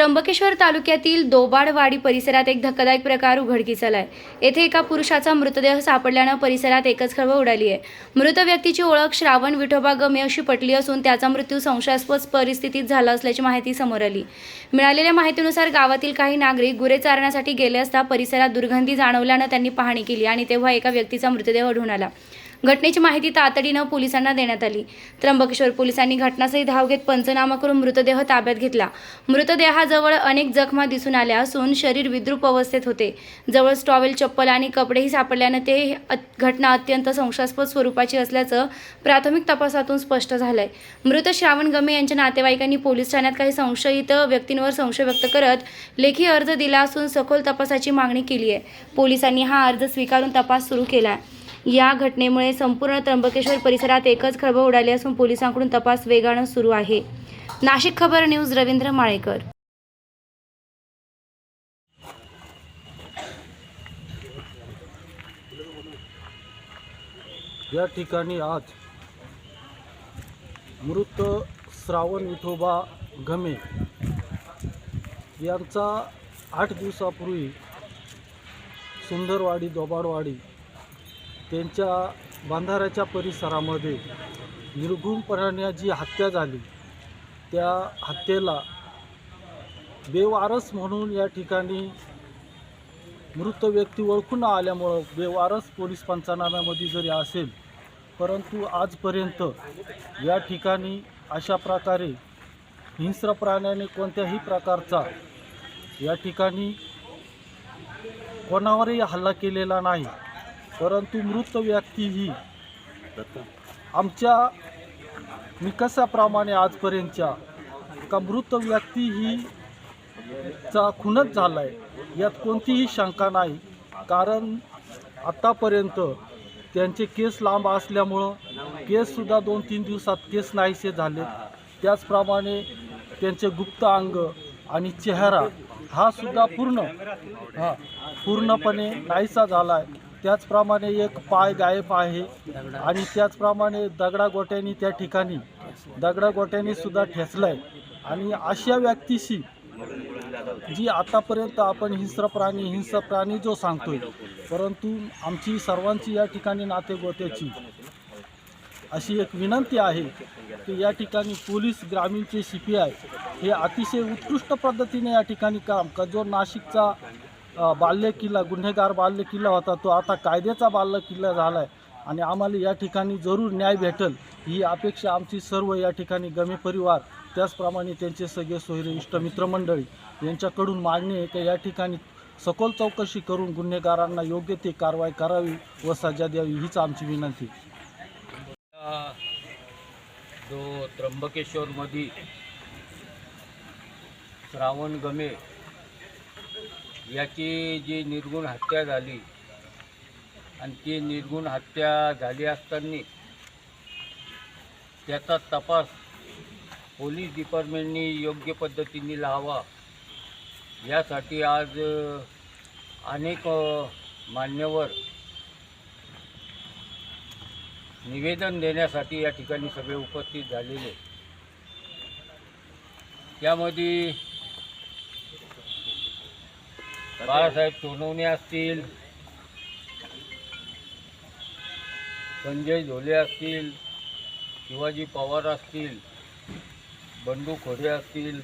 त्र्यंबकेश्वर तालुक्यातील दोबाडवाडी परिसरात एक धक्कादायक प्रकार उघडकीस आलाय. येथे एका पुरुषाचा मृतदेह सापडल्यानं परिसरात एकच खळबळ उडाली आहे. मृत व्यक्तीची ओळख श्रावण विठोबा गमे अशी पटली असून त्याचा मृत्यू संशयास्पद परिस्थितीत झाला असल्याची माहिती समोर आली. मिळालेल्या माहितीनुसार गावातील काही नागरिक गुरे चारण्यासाठी गेले असता परिसरात दुर्गंधी जाणवल्यानं त्यांनी पाहणी केली आणि तेव्हा एका व्यक्तीचा मृतदेह आढळून आला. घटनेची माहिती तातडीनं पोलिसांना देण्यात आली. त्र्यंबकेश्वर पोलिसांनी घटनास्थळी धाव घेत पंचनामा करून मृतदेह ताब्यात घेतला. मृतदेहाजवळ अनेक जखमा दिसून आल्या असून शरीर विद्रूप अवस्थेत होते. जवळ टॉवेल चप्पल आणि कपडेही सापडल्यानं ते घटना अत्यंत संशयास्पद स्वरूपाची असल्याचं प्राथमिक तपासातून स्पष्ट झालंय. मृत श्रावण गमे यांच्या नातेवाईकांनी पोलीस ठाण्यात काही संशयित व्यक्तींवर संशय व्यक्त करत लेखी अर्ज दिला असून सखोल तपासाची मागणी केली आहे पोलिसांनी हा अर्ज स्वीकारून तपास सुरू केला आहे या घटनेमुळे संपूर्ण त्र्यंबकेश्वर परिसरात एकच खळबळ उडाली असून पोलिसांकडून तपास वेगानं सुरू आहे. नाशिक खबर न्यूज रवींद्र माळेकर. या ठिकाणी आज मृत श्रावण विठोबा घमे यांचा आठ दिवसापूर्वी सुंदरवाडी दोबाडवाडी त्यांच्या बांधाऱ्याच्या परिसरामध्ये निर्घुणपणाने जी हत्या झाली. त्या हत्येला बेवारस म्हणून या ठिकाणी मृत व्यक्ती ओळखून आल्यामुळं बेवारस पोलीस पंचनाम्यामध्ये जरी असेल परंतु आजपर्यंत या ठिकाणी अशा प्रकारे हिंस्र प्राण्याने कोणत्याही प्रकारचा या ठिकाणी कोणावरही हल्ला केलेला नाही. परंतु मृत व्यक्ती ही आमच्या निकषाप्रमाणे आजपर्यंतच्या का मृत व्यक्ती ही चा खूनच झाला आहे यात कोणतीही शंका नाही. कारण आत्तापर्यंत त्यांचे केस लांब असल्यामुळं केससुद्धा दोन तीन दिवसात केस नाहीसे झाले त्याचप्रमाणे त्यांचे गुप्त अंग आणि चेहरा हा सुद्धा पूर्ण हा पूर्णपणे नाहीसा झाला आहे त्याचप्रमाणे एक पाय गायब आहे आणि त्याचप्रमाणे दगडागोट्यांनी त्या ठिकाणी दगडागोट्यांनी सुद्धा ठेचलं आहे आणि अशा व्यक्तीशी जी आतापर्यंत आपण हिंस्र प्राणी हिंस्र प्राणी जो सांगतोय परंतु आमची सर्वांची या ठिकाणी नातेगोत्याची अशी एक विनंती आहे की या ठिकाणी पोलीस ग्रामीणचे सी पी आय हे अतिशय उत्कृष्ट पद्धतीने या ठिकाणी काम का जो नाशिकचा बाल्य किल्ला गुन्हेगार बाल्य किल्ला होता तो आता कायद्याचा बाल्य किल्ला झाला आहे आणि आम्हाला या ठिकाणी जरूर न्याय भेटल ही अपेक्षा आमची सर्व या ठिकाणी गमे परिवार त्याचप्रमाणे त्यांचे सगळे सोयरे इष्ट मित्रमंडळी यांच्याकडून मागणी आहे की या ठिकाणी सखोल चौकशी करून गुन्हेगारांना योग्य ते कारवाई करावी व सजा द्यावी हीच आमची विनंती. जो त्र्यंबकेश्वरमध्ये श्रावण गमे याची जी निर्गुण हत्या झाली आणि ती निर्गुण हत्या झाली असताना त्याचा तपास पोलीस डिपार्टमेंटनी योग्य पद्धतीने लावा यासाठी आज अनेक मान्यवर निवेदन देण्यासाठी या ठिकाणी सगळे उपस्थित झालेले. त्यामध्ये बाळासाहेब सोनवणे असतील संजय झोले असतील शिवाजी पवार असतील बंडू खोडे असतील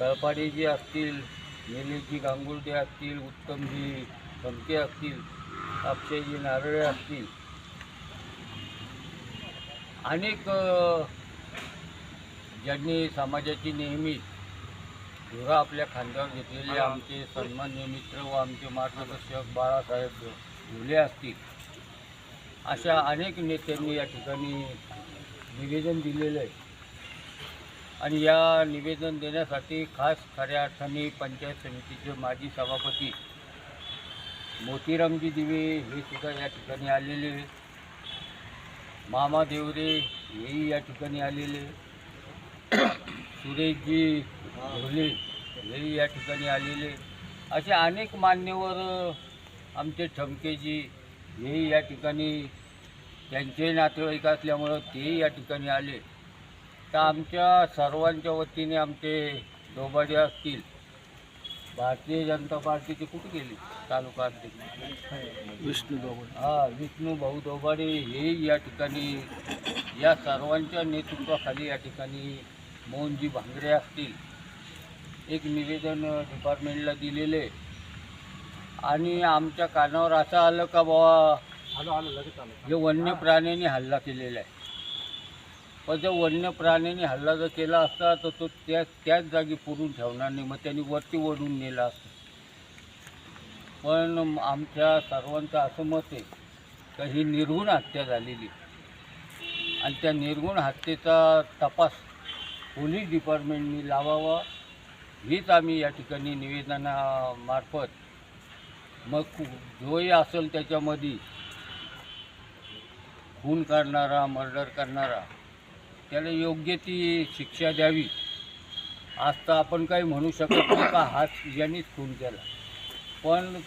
तळपाडेजी असतील निलेशजी गांगुर्डे असतील उत्तमजी समके असतील अक्षयजी नारळे असतील. अनेक ज्यांनी समाजाची नेहमी धुरा आपल्या खांद्यावर घेतलेले आमचे सन्मान्य मित्र व आमचे मार्गदर्शक बाळासाहेब झुले असतील. अशा अनेक नेत्यांनी या ठिकाणी निवेदन दिलेलं आहे. आणि या निवेदन देण्यासाठी खास खऱ्या अर्थाने पंचायत समितीचे माजी सभापती मोतीरामजी दिवे हे सुद्धा या ठिकाणी आलेले मामा देवरे हेही या ठिकाणी आलेले सुरेशजी ढोले हेही या ठिकाणी आलेले. असे अनेक मान्यवर आमचे ठमकेजी हेही या ठिकाणी त्यांचे नातेवाईक असल्यामुळं तेही या ठिकाणी आले. आता आमच्या सर्वांच्या वतीने आमचे दोबाडे असतील. भारतीय जनता पार्टीचे कुठे गेली? तालुका अध्यक्ष. विष्णू दोबड हा विष्णू भाऊ दोबाडे हे या ठिकाणी या सर्वांच्या नेतृत्वाखाली या ठिकाणी मोहनजी भांगरे असतील. एक निवेदन डिपार्टमेंटला दिलेले. आणि आमच्या कानावर असं आलं का बाबा आलं आलं लगेच आलं. जे वन्य प्राण्यांनी हल्ला केलेला आहे. पण त्या वन्य प्राण्यांनी हल्ला जर केला असता तर तो त्या त्याच जागी पुरून ठेवणार नाही. मग त्यांनी वरती ओढून नेला असतं. पण आमच्या सर्वांचं असं मत आहे का ही निर्गुण हत्या झालेली आणि त्या निर्गुण हत्येचा तपास पोलीस डिपार्टमेंटनी लावावा हीच आम्ही या ठिकाणी निवेदनामार्फत. मग जोही असेल त्याच्यामध्ये खून करणारा मर्डर करणारा त्याला योग्य ती शिक्षा द्यावी. आज तर आपण काही म्हणू शकत नाही का हाच यांनीच खून केला. पण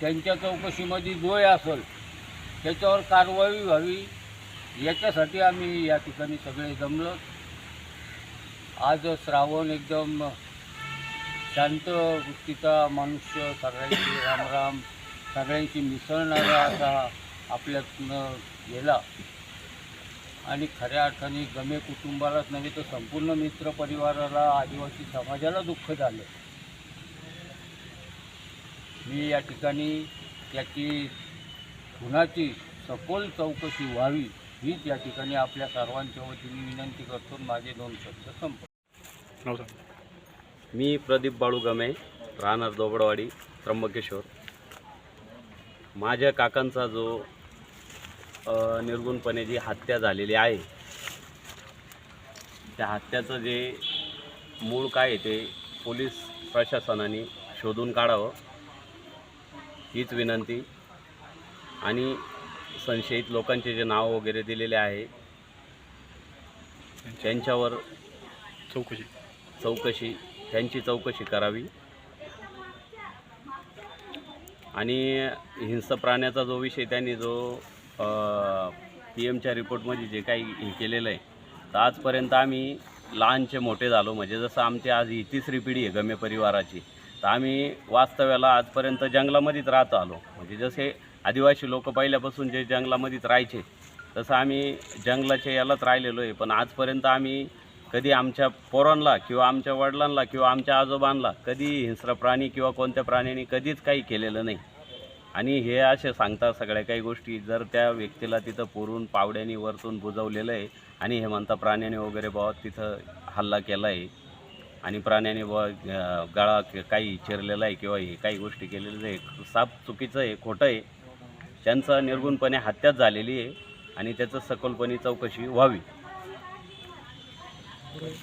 त्यांच्या चौकशीमध्ये जोय असेल त्याच्यावर कारवाई व्हावी याच्यासाठी आम्ही या ठिकाणी सगळे जमलो. आज श्रावण एकदम शांत वृत्तीचा मनुष्य सगळ्यांची रामराम सगळ्यांशी मिसळणारा असा आपल्यातनं गेला. आणि खऱ्या अर्थाने गमे कुटुंबालाच नव्हे तर संपूर्ण मित्र परिवाराला आदिवासी समाजाला दुःख झालं. मी या ठिकाणी त्याची खुनाची सखोल चौकशी व्हावी हीच या ठिकाणी आपल्या सर्वांच्या वतीने विनंती करतो. माझे दोन शब्द संप मी प्रदीप बाळू गमे राहणार दोबडवाडी त्र्यंबकेश्वर. माझ्या काकांचा जो अ, निर्गुणपणे जी हत्या झालेली आहे त्या हत्याचं जे मूळ काय आहे ते पोलीस प्रशासनाने शोधून काढावं हीच विनंती. आणि संशयित लोकांचे जे नाव वगैरे दिलेले आहे त्यांच्यावर चौकशी. चौकशी त्यांची चौकशी करावी. आणि हिंस प्राण्याचा जो विषय त्यांनी जो पी एमच्या रिपोर्टमध्ये जे काही हे केलेलं आहे तर आजपर्यंत आम्ही लहानचे मोठे झालो. म्हणजे जसं आमची आज ही तिसरी पिढी आहे गमे परिवाराची तर आम्ही वास्तव्याला आजपर्यंत जंगलामध्येच राहत आलो. म्हणजे जसे आदिवासी लोक पहिल्यापासून जे जंगलामध्येच राहायचे तसं आम्ही जंगलाच्या यालाच राहिलेलो आहे. पण आजपर्यंत आम्ही कधी आमच्या पोरांना किंवा आमच्या वडिलांना किंवा आमच्या आजोबांना कधी हिंस्र प्राणी किंवा कोणत्या प्राण्याने कधीच काही केलेलं नाही. आणि हे असे सांगतात सगळ्या काही गोष्टी. जर त्या व्यक्तीला तिथं पुरून पावड्याने वरतून बुजवलेलं आहे आणि हे म्हणता प्राण्याने वगैरे बाबा तिथं हल्ला केला आहे आणि प्राण्याने ब गळा काही चिरलेला आहे किंवा हे काही गोष्टी केलेल्या आहे साप चुकीचं आहे खोटं आहे त्यांचं निर्गुणपणे हत्याच झालेली आहे आणि त्याचं सखोलपणे चौकशी व्हावी. করে